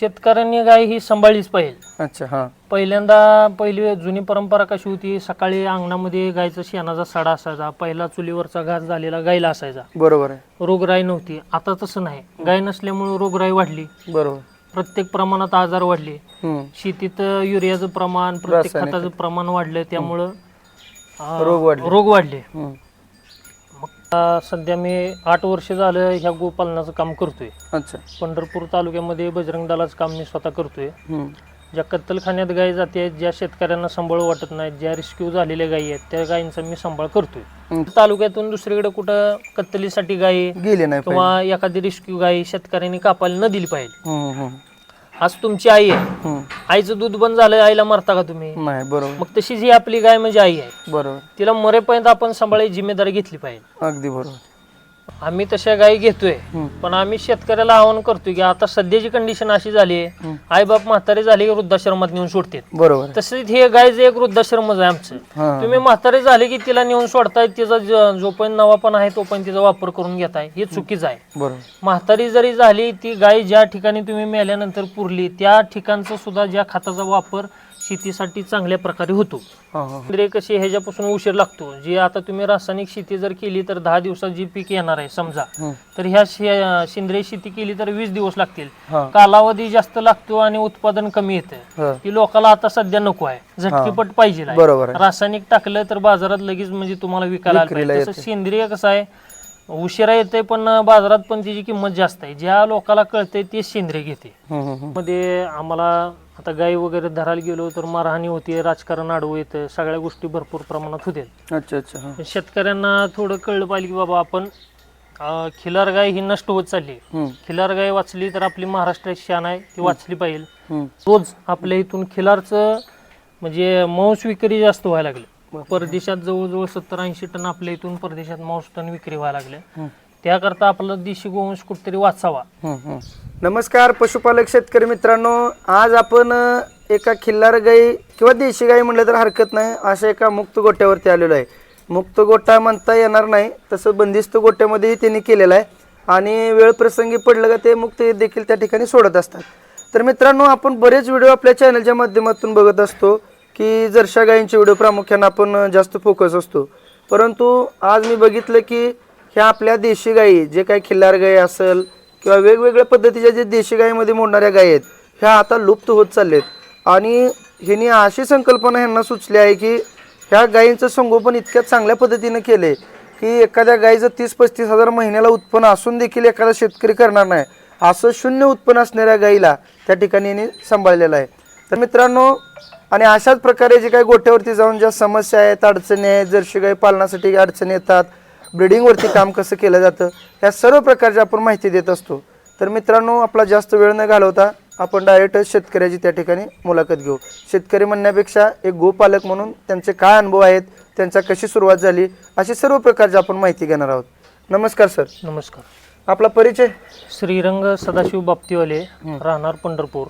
शेतकऱ्यांनी गाय ही सांभाळलीच पाहिजे. अच्छा हा. पहिल्यांदा पहिली जुनी परंपरा कशी होती? सकाळी अंगणामध्ये गायचा शेणाचा सडा असायचा पहिला चुलीवरचा घास झालेला गायला असायचा. बरोबर आहे. रोगराई नव्हती. आता तसं नाही. गाय नसल्यामुळे रोगराई वाढली. बरोबर. प्रत्येक प्रमाणात आजार वाढले. हम्म. शेतीत युरियाचं प्रमाण प्रत्येक रासायनिक. खताचं प्रमाण वाढलं त्यामुळं अं, रोग वाढले. रोग वाढले. हम्म. सध्या मी आठ वर्ष झालं ह्या गोपालनाचं काम करतोय अच्छा पंढरपूर तालुक्यामध्ये बजरंग दलाचं काम मी स्वतः करतोय हम्म. ज्या कत्तलखान्यात गायी जाते ज्या शेतकऱ्यांना सांभाळ वाटत नाहीत ज्या रिस्क्यू झालेल्या गायी आहेत त्या गायींचा मी सांभाळ करतोय हम्म. तालुक्यातून दुसरीकडे कुठं कत्तलीसाठी गायी गेले नाही. किंवा एखादी रिस्क्यू गायी शेतकऱ्यांनी कापायला न दिली पाहिजे हम्म, हम्म, आज तुमची आई आहे. हम्म. आईचं दूध बंद झालं आईला मारता का तुम्ही? नाही बरोबर. मग तशीच ही आपली गाय म्हणजे आई आहे बरोबर. तिला मरेपर्यंत आपण सांभाळायची जिम्मेदारी घेतली पाहिजे. अगदी बरोबर. आम्ही तशा गायी घेतोय. पण आम्ही शेतकऱ्याला आवाहन करतोय की आता सध्याची कंडिशन अशी झाली आहे आई बाप म्हातारे झाले की वृद्धाश्रमात नेऊन सोडते बरोबर. तसेच हे गायचं एक वृद्धाश्रमच आहे आमचं. तुम्ही म्हातारे झाले की तिला नेऊन सोडताय तिचा ज- जोपर्यंत नवापण आहे तोपर्यंत तिचा वापर करून घेताय. हे चुकीचं आहे. म्हातारी जरी झाली ती गाय ज्या ठिकाणी तुम्ही मेल्यानंतर पुरली त्या ठिकाणचा सुद्धा ज्या खताचा वापर शेतीसाठी चांगल्या प्रकारे होतो. हा हा सेंद्रिय कशी ह्याच्यापासून उशीर लागतो. जी आता तुम्ही रासायनिक शेती जर केली तर दहा दिवसात जी पीक येणार आहे समजा हम्म. तर ह्या शे- सेंद्रिय शेती केली तर वीस दिवस लागतील. हा. कालावधी जास्त लागतो आणि उत्पादन कमी येतं. हा. ती लोकांना आता सध्या नको आहे. झटकीपट पाहिजे आहे. बरोबर आहे. रासायनिक टाकलं तर बाजारात लगेच म्हणजे तुम्हाला विकायला आलं विक्रीला पाहिजे. तसं सेंद्रिय कसं आहे उशिरा येते पण बाजारात पण तिची किंमत जास्त आहे. ज्या लोकांना कळते ते सेंद्रिय घेते. हम्म, हम्म, हम्म. मध्ये आम्हाला आता गाई वगैरे धरायला गेलो तर मारहाणी होते राजकारण आडवं येतं सगळ्या गोष्टी भरपूर प्रमाणात होते अच्छा अच्छा हा. शेतकऱ्यांना थोडं कळलं पाहिजे की बाबा आपण अं, खिलार गाय ही नष्ट होत चालली आहे. हम्म, खिलार गाय वाचली तर आपली महाराष्ट्राची शान आहे ती वाचली पाहिजे. हम्म. रोज आपल्या इथून खिलारचं म्हणजे मांस विक्री जास्त व्हायला लागले. परदेशात जवळजवळ सत्तर ऐंशी टन आपल्या इथून परदेशात मांस टन विक्री व्हायला लागले. हम्म. त्याकरता आपला देशी गोवंश कुठेतरी वाचावा. नमस्कार पशुपालक शेतकरी मित्रांनो. आज आपण अ, एका खिल्लार गाई किंवा देशी गाई म्हणलं तर हरकत नाही. अशा एका मुक्त गोट्यावरती आलेलो आहे. मुक्त गोटा म्हणता येणार नाही. तसं बंदिस्त गोट्यामध्येही त्यांनी केलेलं आहे. आणि वेळ प्रसंगी पडलं का ते मुक्त देखील त्या ठिकाणी सोडत असतात. तर मित्रांनो आपण बरेच व्हिडिओ आपल्या चॅनलच्या माध्यमातून बघत असतो की जरशा गायींचे व्हिडिओ प्रामुख्याने आपण जास्त फोकस असतो. परंतु आज मी बघितलं की ह्या आपल्या देशी गायी जे काही खिल्लार गायी असेल किंवा वेगवेगळ्या पद्धतीच्या जे देशी गायीमध्ये मोडणाऱ्या गायी आहेत ह्या आता लुप्त होत चाललेत. आणि ह्यांनी अशी संकल्पना ह्यांना सुचली आहे की ह्या गायींचं संगोपन इतक्या चांगल्या पद्धतीनं केले की एखाद्या गायीचं तीस पस्तीस हजार महिन्याला उत्पन्न असून देखील एखादा शेतकरी करणार नाही. असं शून्य उत्पन्न असणाऱ्या गायीला त्या ठिकाणी यांनी सांभाळलेलं आहे. तर मित्रांनो आणि अशाच प्रकारे जे काही गोठ्यावरती जाऊन ज्या समस्या आहेत अडचणी आहेत जर्शी गाई पालनासाठी अडचणी येतात ब्रिडिंगवरती काम कसं केलं जातं ह्या सर्व प्रकारची आपण माहिती देत असतो. तर मित्रांनो आपला जास्त वेळ न घालवता आपण डायरेक्ट शेतकऱ्याची त्या ठिकाणी मुलाखत घेऊ. शेतकरी म्हणण्यापेक्षा एक गोपालक म्हणून त्यांचे काय अनुभव आहेत त्यांचा कशी सुरुवात झाली अशी सर्व प्रकारची आपण माहिती घेणार आहोत. नमस्कार सर. नमस्कार. आपला परिचय? श्रीरंग सदाशिव बाप्तीवाले राहणार पंढरपूर.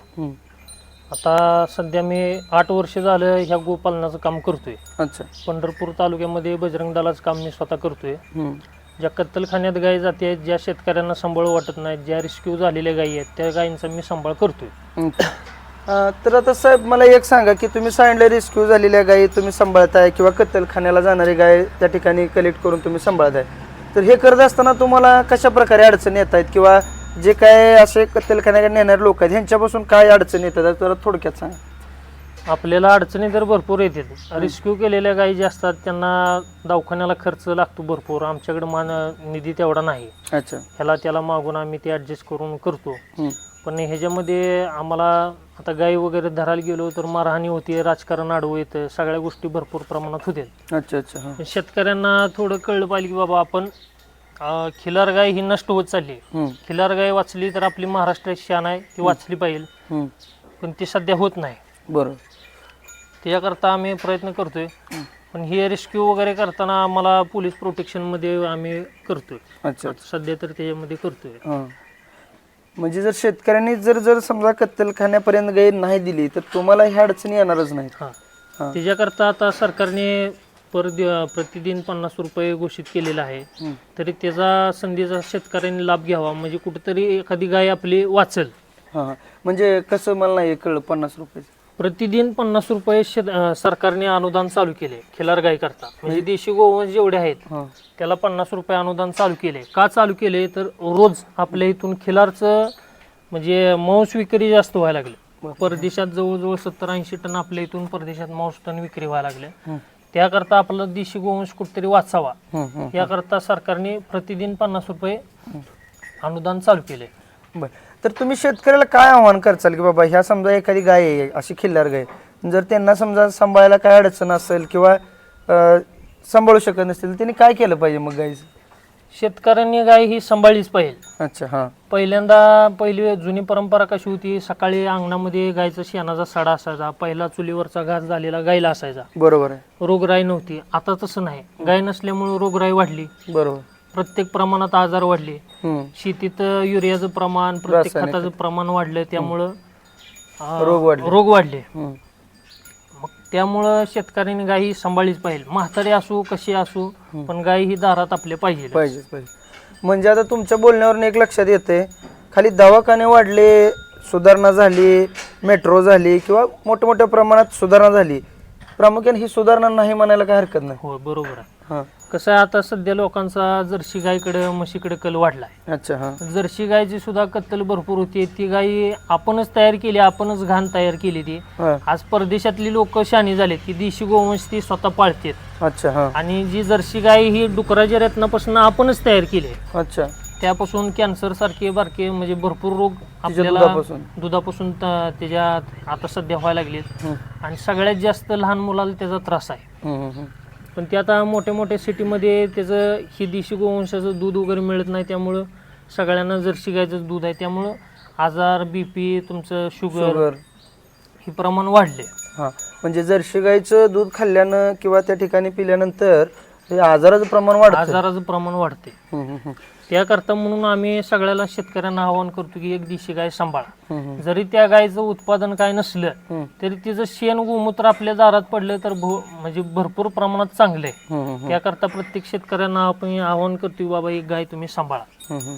आता सध्या मी आठ वर्ष झालं ह्या गोपालनाचं काम करतोय. अच्छा. पंढरपूर तालुक्यामध्ये बजरंग दलाचं काम मी स्वतः करतोय. हं, ज्या कत्तलखान्यात गायी जाते ज्या शेतकऱ्यांना सांभाळ वाटत नाहीत ज्या रिस्क्यू झालेल्या गायी आहेत त्या गायींचा मी सांभाळ करतोय. हं. अं, तर आता साहेब मला एक सांगा की तुम्ही सांगितलं रेस्क्यू झालेल्या गायी तुम्ही सांभाळताय किंवा कत्तलखान्याला जाणारी गाय त्या ठिकाणी कलेक्ट करून तुम्ही सांभाळताय. तर हे करत असताना तुम्हाला कशा प्रकारे अडचणी येत आहेत किंवा जे काय असे कत्तलखान्याकडे नेणारे लोक आहेत ह्यांच्यापासून काय अडचणी येतात? जरा थोडक्यात सांगा. आपल्याला अडचणी तर भरपूर येतात. रिस्क्यू केलेल्या गायी ज्या असतात त्यांना दवाखान्याला खर्च लागतो भरपूर. आमच्याकडे मान निधी तेवढा नाही. अच्छा. ह्याला त्याला मागून आम्ही ते ॲडजस्ट करून करतो. पण ह्याच्यामध्ये आम्हाला आता गाई वगैरे धरायला गेलो तर मारहाणी होते राजकारण आडवं येतं सगळ्या गोष्टी भरपूर प्रमाणात होत्या अच्छा अच्छा हां. शेतकऱ्यांना थोडं कळलं पाहिजे की बाबा आपण अं, खिलार गाय ही नष्ट होत चालली. आहे. खिलार गाय वाचली तर आपली महाराष्ट्राची शान आहे ती वाचली पाहिजे. पण ती सध्या होत नाही. बरं. त्याकरता आम्ही प्रयत्न करतोय. पण हे रेस्क्यू वगैरे करताना आम्हाला पोलीस प्रोटेक्शनमध्ये आम्ही करतोय. अच्छा. सध्या तर त्याच्यामध्ये करतोय. हां. म्हणजे जर शेतकऱ्यांनी जर जर समजा कत्तलखान्यापर्यंत गाई नाही दिली तर तुम्हाला ह्या अडचणी येणारच नाहीत. हां. हां. त्याच्याकरता आता सरकारने पर प्रतिदिन पन्नास रुपये घोषित केलेला आहे. तरी त्याचा संधीचा शेतकऱ्यांनी लाभ घ्यावा म्हणजे कुठेतरी एखादी गाय आपली वाचल. हां म्हणजे कसं मला नाही कळलं पन्नास रुपयाचं प्रतिदिन पन्नास रुपये शेत- अं, सरकारने अनुदान चालू केले खिलार गाई करता म्हणजे देशी गोवंश जेवढे आहेत हां. त्याला पन्नास रुपये अनुदान चालू केले. का चालू केले? तर रोज आपल्या इथून खिलारचं म्हणजे मांस विक्री जास्त व्हायला लागले. परदेशात जवळजवळ सत्तर ऐंशी टन आपल्या इथून परदेशात मांस टन विक्री व्हायला लागले. त्याकरता आपला देशी गोवंश कुठेतरी वाचावा. याकरता सरकारने प्रतिदिन पन्नास रुपये अनुदान चालू केले. बर. तर तुम्ही शेतकऱ्याला काय आव्हान करचाल की बाबा ह्या समजा एखादी गाय आहे अशी खिल्लार गाय जर त्यांना समजा सांभाळायला काय अडचण असेल किंवा अं, सांभाळू शकत नसतील त्यांनी काय केलं पाहिजे मग गायचं? शेतकऱ्यांनी गाय ही सांभाळलीच पाहिजे. अच्छा हां. पहिल्यांदा पहिली जुनी परंपरा कशी होती? सकाळी अंगणामध्ये गायचा शेणाचा सडा असायचा पहिला चुलीवरचा घास झालेला गायला असायचा. बरोबर आहे. रोगराई नव्हती. आता तसं नाही. गाय नसल्यामुळे रोगराई वाढली. बरोबर. प्रत्येक प्रमाणात आजार वाढले. हम्म. शेतीत युरियाचं प्रमाण प्रत्येक रासायनिक खताचं प्रमाण वाढलं त्यामुळं अं, रोग वाढले. रोग वाढले. हम्म. त्यामुळं शेतकऱ्यांनी गाय ही सांभाळलीच पाहिजे. म्हातारी असू कशी असू पण गाय ही दारात आपले पाहिजे पाहिजे पाहिजे. म्हणजे आता तुमच्या बोलण्यावरून एक लक्षात येते खाली दवाखाने वाढले सुधारणा झाली मेट्रो झाली किंवा मोठ्या प्रमाणात सुधारणा झाली. प्रामुख्याने ही सुधारणा नाही म्हणायला काय हरकत नाही. हो बरोबर आहे. हां. कसं आहे आता सध्या लोकांचा जर्सी गायकडे म्हशीकडे कल वाढलाय. अच्छा हां. जर्सी गायची सुद्धा कत्तल भरपूर होती. ती गाय आपणच तयार केली आपणच घाण तयार केली ती. हां. आज परदेशातली लोक शानी झालेत की देशी गोवंश ती स्वतः पाळतात. अच्छा हां. आणि जी जर्सी गाय ही डुकराच्या रत्नापासून आपणच तयार केली आहे. अच्छा. त्यापासून कॅन्सर सारखे बारके म्हणजे भरपूर रोग आपल्याला दुधापासून. दुधापासून त- त्याच्यात आता सध्या व्हायला लागलेत. हम्म. आणि सगळ्यात जास्त लहान मुलाला त्याचा त्रास आहे. हम्म, हम्म, हम्म. पण ते आता मोठ्या मोठ्या सिटीमध्ये त्याचं ही देशी गोवंशाचं दूध वगैरे मिळत नाही त्यामुळं सगळ्यांना जर्सी गायचं दूध आहे. त्यामुळं आजार बी पी तुमचं शुगर शुगर. हे प्रमाण वाढले. हां. म्हणजे जर्सी गाईचं दूध खाल्ल्यानं किंवा त्या ठिकाणी पिल्यानंतर हे आजाराचं प्रमाण वाढतं आजाराचं प्रमाण वाढते हम्म, हम्म, हम्म. त्याकरता म्हणून आम्ही सगळ्याला शेतकऱ्यांना आवाहन करतो की एक देशी गाय सांभाळा. हम्म, हम्म. जरी त्या गायचं उत्पादन काय नसलं हम्म. तरी तिचं शेण गोमूत्र आपल्या दारात पडलं तर भो- म्हणजे भरपूर प्रमाणात चांगलं आहे हम्म, हम्म, त्याकरता प्रत्येक शेतकऱ्यांना आपण आवाहन करतो की बाबा एक गाय तुम्ही सांभाळा. हम्म, हम्म.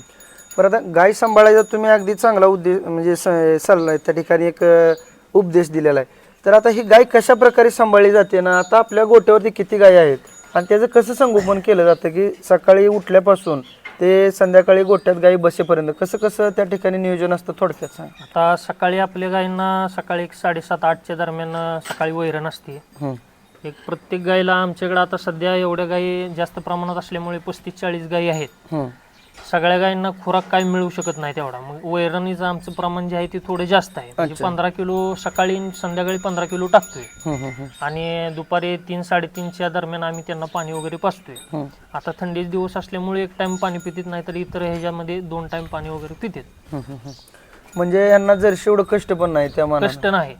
बरं आता गाय सांभाळायचा तुम्ही अगदी चांगला उद्देश म्हणजे स- सल्ला आहे. त्या ठिकाणी एक अ, उपदेश दिलेला आहे. तर आता ही गाय कशा प्रकारे सांभाळली जाते ना? आता आपल्या गोट्यावरती किती गाय आहेत? आणि त्याचं कसं संगोपन केलं जातं की सकाळी उठल्यापासून ते संध्याकाळी गोट्यात गाई बसेपर्यंत कसं कसं त्या ठिकाणी नियोजन असतं थोडक्यात सांग. आता सकाळी आपल्या गायींना सकाळी एक साडेसात आठच्या दरम्यान सकाळी वैरण असते. एक प्रत्येक गायीला आमच्याकडे आता सध्या एवढ्या गायी जास्त प्रमाणात असल्यामुळे पस्तीस चाळीस गायी आहेत. सगळ्या गायींना खुराक काय मिळू शकत नाही तेवढा मग वैरणीचं आमचं प्रमाण जे आहे ते थोडं जास्त आहे म्हणजे अच्छा. पंधरा किलो सकाळी आणि संध्याकाळी पंधरा किलो टाकतोय आणि दुपारी तीन साडेतीनच्या दरम्यान आम्ही त्यांना पाणी वगैरे हम्म. आता थंडीचे दिवस असल्यामुळे एक टाइम पाणी पितात नाही तर इतर ह्याच्यामध्ये दोन टाइम पाणी वगैरे पितात. म्हणजे यांना जर्शी एवढं कष्ट पण नाही त्या कष्ट नाही.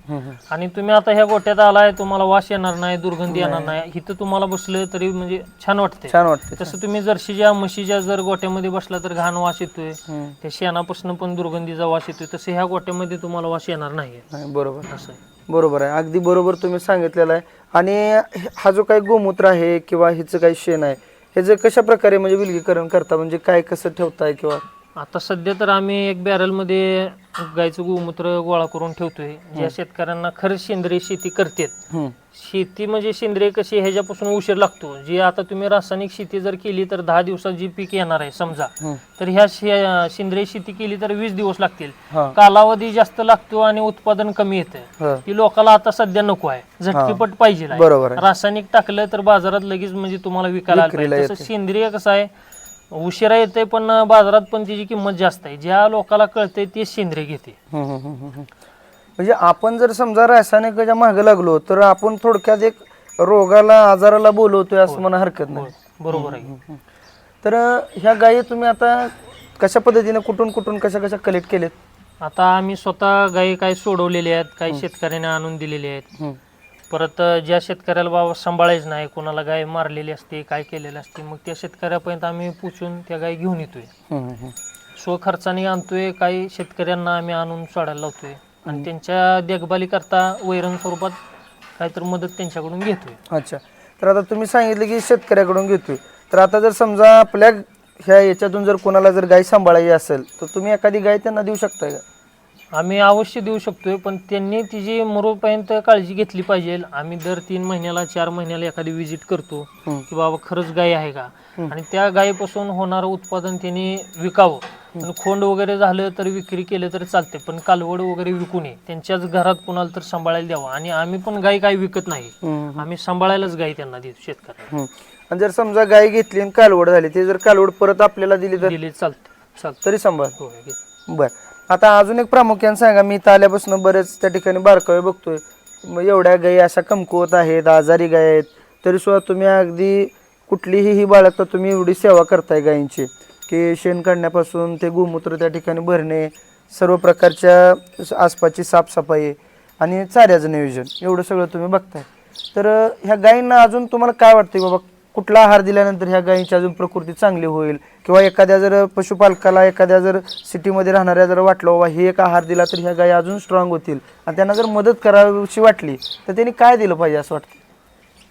आणि तुम्ही आता ह्या गोट्यात आलाय तुम्हाला वास येणार नाही दुर्गंधी येणार नाही. इथं तुम्हाला बसलं तरी म्हणजे छान वाटते छान वाटते तसं तुम्ही जर्शीच्या म्हशीच्या जर गोट्यामध्ये बसला तर घाण वास येतोय. त्या शेणापासून पण दुर्गंधीचा वास येतोय. तसं ह्या गोट्यामध्ये तुम्हाला वास येणार नाही बरोबर. असं. बरोबर आहे. अगदी बरोबर तुम्ही सांगितलेलं आहे. आणि हा जो काही गोमूत्र आहे किंवा हिचं काही शेण आहे ह्याचं कशा प्रकारे म्हणजे विलगीकरण करता? म्हणजे काय कसं ठेवताय किंवा आता सध्या तर आम्ही एक बॅरलमध्ये गायचं गोमूत्र गोळा करून ठेवतोय. ज्या शेतकऱ्यांना खरंच सेंद्रिय शेती करतात. शेती म्हणजे सेंद्रिय कशी ह्याच्यापासून उशीर लागतो. जी आता तुम्ही रासायनिक शेती जर केली तर दहा दिवसात जी पीक येणार आहे समजा. तर ह्या सेंद्रिय शेती केली तर वीस दिवस लागतील. कालावधी जास्त लागतो आणि उत्पादन कमी येतं. ती लोकांना आता सध्या नको आहे. झटकीपट पाहिजे रासायनिक टाकलं तर बाजारात लगेच म्हणजे तुम्हाला विकायला सेंद्रिय कसं आहे उशिरा येते पण बाजारात पण त्याची किंमत जास्त आहे. ज्या लोकांना कळतंय ते सेंद्रिय घेते. हम्म, हम्म, हम्म, हम्म. म्हणजे आपण जर समजा रासायनिकच्या मागे लागलो तर आपण थोडक्यात एक रोगाला आजाराला बोलवतोय असं म्हणा हरकत नाही. बरोबर आहे. तर ह्या गायी तुम्ही आता कशा पद्धतीने कुठून कुठून कशा कशा कलेक्ट केलेत? आता आम्ही स्वतः गायी काही सोडवलेले आहेत काही शेतकऱ्यांनी आणून दिलेले आहेत. हम्म, परत ज्या शेतकऱ्याला बाबा सांभाळायचं नाही कोणाला गाय मारलेली असते काय केलेलं असते मग त्या शेतकऱ्यापर्यंत आम्ही पोचून त्या गाय घेऊन येतोय. स्वखर्चाने आणतोय काही शेतकऱ्यांना आम्ही आणून सोडायला लावतोय. आणि त्यांच्या देखभाली करता वैरण स्वरूपात काहीतरी मदत त्यांच्याकडून घेतोय. अच्छा. तर आता तुम्ही सांगितलं की शेतकऱ्याकडून घेतोय. तर आता जर समजा आपल्या ह्या याच्यातून जर कोणाला जर गाय सांभाळायची असेल तर तुम्ही एखादी गाय त्यांना देऊ शकताय का? आम्ही अवश्य देऊ शकतोय पण त्यांनी तिची मरोपर्यंत काळजी घेतली पाहिजे. आम्ही दर तीन महिन्याला चार महिन्याला एखादी विजिट करतो. की बाबा खरंच गाय आहे का? आणि त्या गायीपासून होणारं उत्पादन त्यांनी विकावं. आणि खोंड वगैरे झालं तर विक्री केलं तर चालते पण कालवड वगैरे विकू नये. त्यांच्याच घरात कोणाला तर सांभाळायला द्यावं. आणि आम्ही पण गाय काय विकत नाही. आम्ही सांभाळायलाच गाय त्यांना देतो शेतकऱ्यांना. आणि जर समजा गाय घेतली आणि कालवड झाली ते जर कालवड परत आपल्याला दिली तर? दिले चालते चालते तरी सांभाळ. बर. आता अजून एक प्रामुख्याने सांगा मी इथं आल्यापासून बरेच त्या ठिकाणी बारकावे बघतोय. मग एवढ्या गायी अशा कमकुवत आहेत आजारी गाय आहेत तरी सुद्धा तुम्ही अगदी कुठलीही ही बाळगता तुम्ही एवढी सेवा करताय गायींची की शेण काढण्यापासून ते गोमूत्र त्या ठिकाणी भरणे सर्व प्रकारच्या आसपासची साफसफाई आणि चाऱ्याचं नियोजन एवढं सगळं तुम्ही बघताय. तर ह्या गायींना अजून तुम्हाला काय वाटतं बाबा? कुठला आहार दिल्यानंतर ह्या गायींची अजून प्रकृती चांगली होईल? किंवा एखाद्या जर पशुपालकाला एखाद्या जर सिटीमध्ये राहणाऱ्या जर वाटलं बाबा हे एक आहार दिला तर ह्या गायी अजून स्ट्रॉंग होतील. आणि त्यांना जर मदत करावीशी वाटली तर त्यांनी काय दिलं पाहिजे असं वाटतं?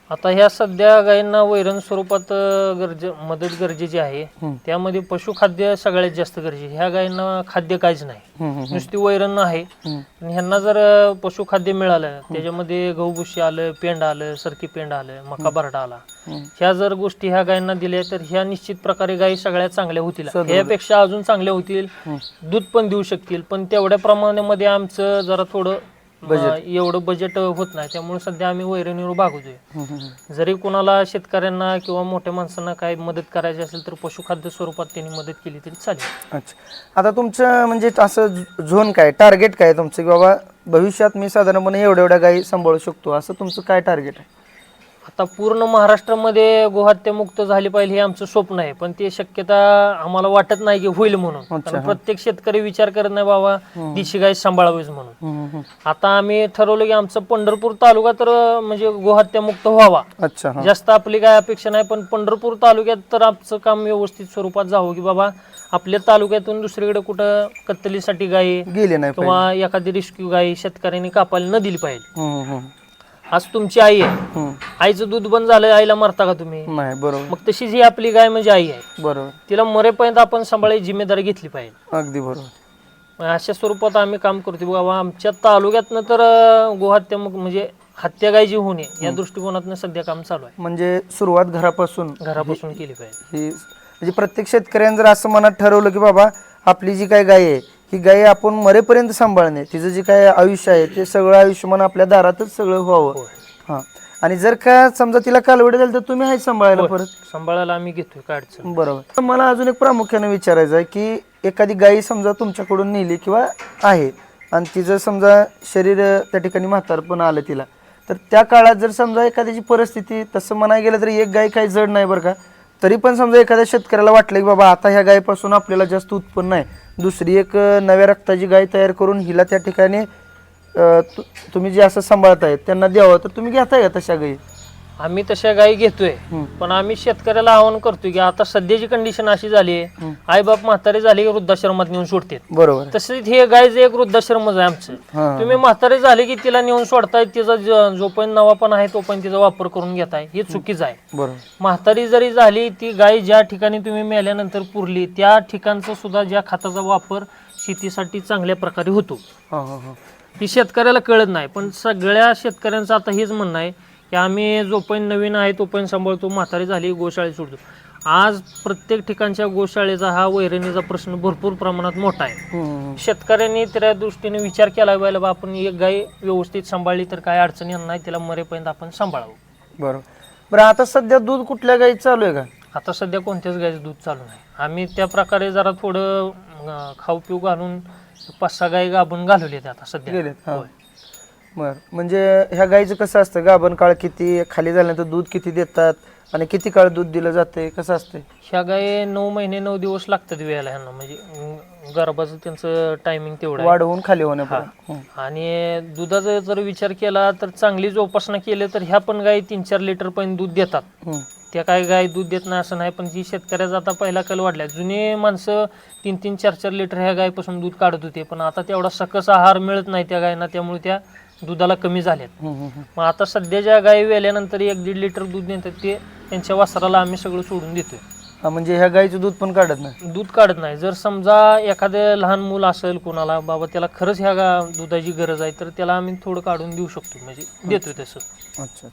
आता ह्या सध्या गायींना वैरण स्वरूपात अं, गरज मदत गरजेची आहे. त्यामध्ये पशुखाद्य सगळ्यात जास्त गरजेचे ह्या गायींना खाद्य काहीच नाही. नुसती वैरण आहे. आणि ह्यांना जर अं, पशुखाद्य मिळालं त्याच्यामध्ये गहूभुशी आलं पेंड आलं सरकी पेंड आलं मका बरडा आला. ह्या जर गोष्टी ह्या गायींना दिल्या तर ह्या निश्चित प्रकारे गायी सगळ्यात चांगल्या होतील. सदृढ. ह्यापेक्षा अजून चांगल्या होतील. दूध पण देऊ शकतील. पण तेवढ्या प्रमाणामध्ये आमचं जरा थोडं एवढं बजेट होत नाही. त्यामुळे सध्या आम्ही वैरणीवर भागवतोय हम्म, हम्म. जरी कोणाला शेतकऱ्यांना किंवा मोठ्या माणसांना काय मदत करायची असेल तर पशुखाद्य स्वरूपात त्यांनी मदत केली तरी चालेल. अच्छा. आता तुमचं म्हणजे असं झोन काय टार्गेट काय तुमचं? की बाबा भविष्यात मी साधारणपणे एवढ्या एवढ्या गायी सांभाळू शकतो. असं तुमचं काय टार्गेट आहे? आता पूर्ण महाराष्ट्रामध्ये गोहत्या मुक्त झाली पाहिजे हे आमचं स्वप्न आहे. पण ते शक्यता आम्हाला वाटत नाही की होईल म्हणून. कारण प्रत्येक शेतकरी विचार करत नाही बाबा देशी गाय सांभाळावीच म्हणून. आता आम्ही ठरवलं की आमचं पंढरपूर तालुका तर म्हणजे गोहत्या मुक्त व्हावा जास्त आपली काय अपेक्षा नाही पण पंढरपूर तालुक्यात तर आमचं काम व्यवस्थित स्वरूपात जावं की बाबा आपल्या तालुक्यातून दुसरीकडे कुठं कत्तलीसाठी गायी गेले नाही. किंवा एखादी रिस्क्यू गायी शेतकऱ्यांनी कापायला न दिली पाहिजे. आज तुमची आई आहे. हम्म. आईचं दूध बंद झालं आईला मारता का तुम्ही? नाही बरोबर. मग तशीच ही आपली गाय म्हणजे आई आहे. बरोबर. तिला मरेपर्यंत आपण सांभाळायची जिम्मेदारी घेतली पाहिजे. अगदी बरोबर. मग अशा स्वरूपात आम्ही काम करतो बाबा आमच्या तालुक्यातनं तर अं, गोहत्या मग म्हणजे हत्या गाय जी होऊ नये या दृष्टिकोनातनं सध्या काम चालू आहे. म्हणजे सुरुवात घरापासून. घरापासून केली पाहिजे. ही म्हणजे प्रत्येक शेतकऱ्याने जर असं मनात ठरवलं की बाबा आपली जी काय गाय आहे ही गाय आपण मरेपर्यंत सांभाळणे तिचं जे काय आयुष्य आहे ते सगळं आयुष्यमान आपल्या दारातच सगळं व्हावं. हा. आणि जर का समजा तिला कालवडी झाली तर तुम्ही आहे सांभाळायला परत? सांभाळायला आम्ही घेतोय बरोबर. तर मला अजून एक प्रामुख्याने विचारायचं आहे की एखादी गाई समजा तुमच्याकडून नेली किंवा आहे आणि तिचं समजा शरीर त्या ठिकाणी म्हातारपण आलं तिला तर त्या काळात जर समजा एखाद्याची परिस्थिती तसं म्हणाय गेलं तर एक गाय काही जड नाही बरं का? तरी पण समजा एखाद्या शेतकऱ्याला वाटलं की बाबा आता ह्या गायीपासून आपल्याला जास्त उत्पन्न आहे. दुसरी एक नव्या रक्ताची गाय तयार करून हिला त्या ठिकाणी तु- तुम्ही जे असं सांभाळताय त्यांना द्यावं तर तुम्ही घेताय का तशा गायी? आम्ही तशा गायी घेतोय. पण आम्ही शेतकऱ्याला आवाहन करतोय की आता सध्याची कंडिशन अशी झाली आहे. आई बाप म्हातारे झाली की वृद्धाश्रमात नेऊन सोडतात. बरोबर. तसेच हे गायचं एक वृद्धाश्रमच आहे आमचं. तुम्ही म्हातारे झाले की तिला नेऊन सोडताय तिचा ज- जोपर्यंत नवापण आहे तोपर्यंत तिचा वापर करून घेताय. हे चुकीचं आहे. म्हातारी जरी झाली ती गाय ज्या ठिकाणी तुम्ही मेल्यानंतर पुरली त्या ठिकाणचा सुद्धा ज्या खताचा वापर शेतीसाठी चांगल्या प्रकारे होतो. ही शेतकऱ्याला कळत नाही. पण सगळ्या शेतकऱ्यांचं आता हेच म्हणणं आहे की आम्ही जोपर्यंत नवीन आहे तोपर्यंत सांभाळतो म्हातारी झाली गोशाळेत सोडतो. आज प्रत्येक ठिकाणच्या गोशाळेचा हा वैरणीचा प्रश्न भरपूर प्रमाणात मोठा आहे. हम्म. शेतकऱ्यांनी त्या दृष्टीने विचार केला पाहिजे बा आपण एक गाय व्यवस्थित सांभाळली तर काय अडचणी येणार नाही तिला मरेपर्यंत आपण सांभाळावं. बरोबर. बरं आता सध्या दूध कुठल्या गाई चालू आहे का? आता सध्या कोणत्याच गायचं दूध चालू नाही. आम्ही त्या प्रकारे जरा थोडं खाऊ पिऊ घालून पाच सहा गाई गाभून घालवले आता सध्या. हा. बर. म्हणजे ह्या गाईचं कसं असतं? गाभण काळ किती खाली झाल्यानंतर दूध किती देतात? आणि किती काळ दूध दिलं जाते कसं असते ह्या गाय नऊ महिने नऊ दिवस लागतात वेळेला ह्यांना. म्हणजे अं, गर्भाचं त्यांचं टायमिंग तेवढं आहे. वाढवून खाली होण्यापर्यंत हं. आणि दुधाचा जर विचार केला तर चांगली जोपासना केली तर ह्या पण गायी तीन चार लिटर पर्यंत दूध देतात. हं. त्या काय गाय दूध देत नाही असं नाही पण जी शेतकऱ्याचा आता पहिला कल वाढलाय. जुने माणसं तीन तीन चार चार लिटर ह्या गायपासून दूध काढत होते. पण आता तेवढा सकस आहार मिळत नाही त्या गायींना. त्यामुळे त्या दुधाला कमी झाल्यात. मग आता सध्या ज्या गायी वेल्यानंतर एक दीड लिटर दूध देतात ते त्यांच्या वासराला आम्ही सगळं सोडून देतोय. हा, म्हणजे ह्या गाईचं दूध पण काढत नाही? दूध काढत नाही. जर समजा एखादं लहान मूल असेल कोणाला बाबा त्याला खरंच ह्या गा दुधाची गरज आहे तर त्याला आम्ही थोडं काढून देऊ शकतो. म्हणजे देतोय तसं. अच्छा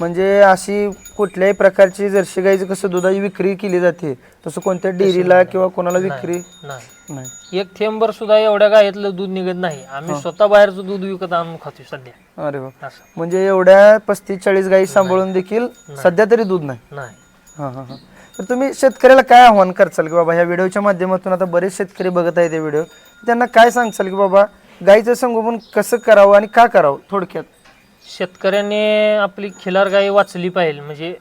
म्हणजे अशी कुठल्याही प्रकारची जर्सी गाईचं कसं दुधाची विक्री केली जाते तसं कोणत्या डेअरीला किंवा कोणाला विक्री? नाही. नाही. एक थेंबर सुद्धा एवढ्या गायतलं दूध निघत नाही. आम्ही स्वतः बाहेरचं दूध विकत आणून खातो सध्या. अरे वा असं. म्हणजे एवढ्या पस्तीस चाळीस गाई सांभाळून देखील सध्या तरी दूध नाही. नाही. हां हां हां. तर तुम्ही शेतकऱ्याला काय आव्हान करचाल की बाबा ह्या व्हिडिओच्या माध्यमातून आता बरेच शेतकरी बघत आहेत हे व्हिडिओ. त्यांना काय सांगचाल की बाबा गाईचं संगोपन कसं करावं आणि का करावं थोडक्यात? शेतकऱ्याने आपली खिलार गाय वाचली पाहिजे म्हणजे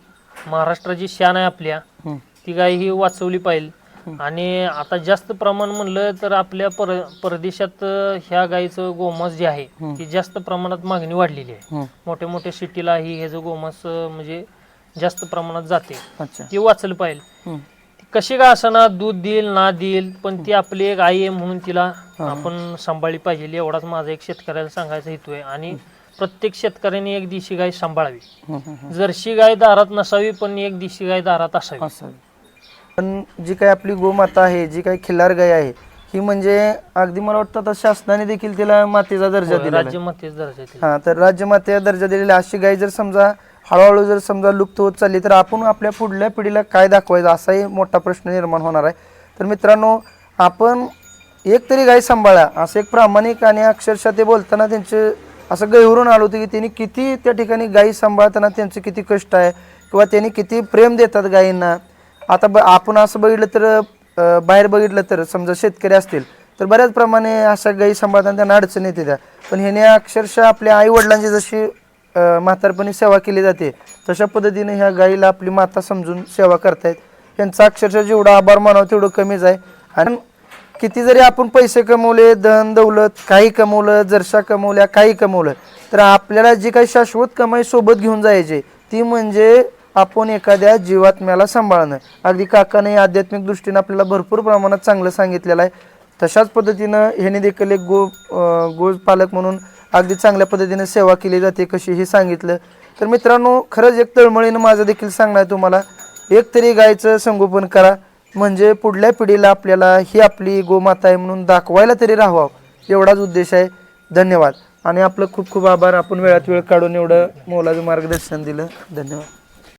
महाराष्ट्राची शान आहे आपल्या. हं. ती गाय ही वाचवली पाहिजे आणि आता जास्त प्रमाण म्हणलं तर आपल्या पर परदेशात ह्या गायीचं गोमांस जे आहे ती जास्त प्रमाणात मागणी वाढलेली आहे. मोठ्या मोठ्या सिटीला ही ह्याचं गोमांस म्हणजे जास्त प्रमाणात जाते ती वाचलं पाहिजे कशी का असना दूध देईल ना देईल पण ती आपली एक आई आहे म्हणून तिला आपण सांभाळली पाहिजे एवढाच माझा एक शेतकऱ्याला सांगायचा हेतू आहे. आणि प्रत्येक शेतकऱ्याने एक देशी गाय सांभाळावी. जर्सी गाय दारात नसावी पण एक देशी गाय दारात असावी. असं पण जी काही आपली गोमाता आहे जी काही खिल्लार गाय आहे ही म्हणजे अगदी मला वाटतं आता शासनाने देखील तिला मातेचा दर्जा दिला राज्य मातेच दर्जा. हा तर राज्यमातेचा दर्जा दिलेला अशी गाय जर समजा हळूहळू जर समजा लुप्त होत चालली तर आपण आपल्या पुढल्या पिढीला काय दाखवायचं? असाही मोठा प्रश्न निर्माण होणार आहे. तर मित्रांनो आपण एक तरी गाय सांभाळा. असं एक प्रामाणिक आणि अक्षरशः ते बोलताना त्यांचे असं गैरून आलं होतं की त्यांनी किती त्या ठिकाणी गायी सांभाळताना त्यांचे किती कष्ट आहे किंवा त्यांनी किती प्रेम देतात गायींना. आता ब आपण असं बघितलं तर बाहेर बघितलं तर समजा शेतकरी असतील तर बऱ्याच प्रमाणे अशा गायी सांभाळताना त्यांना अडचण येते त्या पण ह्याने अक्षरशः आपल्या आईवडिलांची जशी म्हातारपणी सेवा केली जाते तशा पद्धतीने ह्या गायीला आपली माता समजून सेवा करतायत. त्यांचा अक्षरशः जेवढा आभार मानावं तेवढं कमीच आहे. आणि किती जरी आपण पैसे कमवले धन दौलत काही कमवलं जरशा कमवल्या काही कमवलं तर आपल्याला जी काही शाश्वत कमाई सोबत घेऊन जायची ती म्हणजे आपण एखाद्या जीवात्म्याला सांभाळणं. अगदी काकाने आध्यात्मिक दृष्टीने आपल्याला भरपूर प्रमाणात चांगलं सांगितलेलं आहे. तशाच पद्धतीनं ह्याने देखील एक गो गो पालक म्हणून अगदी चांगल्या पद्धतीने सेवा केली जाते कशी हे सांगितलं. तर मित्रांनो खरंच एक तळमळीनं माझं देखील सांगणं आहे तुम्हाला. एक तरी गायचं संगोपन करा. म्हणजे पुढल्या पिढीला आपल्याला ही आपली गोमाता आहे म्हणून दाखवायला तरी राहावं. एवढाच उद्देश आहे. धन्यवाद. आणि आपलं खूप खूप आभार. आपण वेळात वेळ काढून एवढं मोलाचं मार्गदर्शन दिलं. धन्यवाद.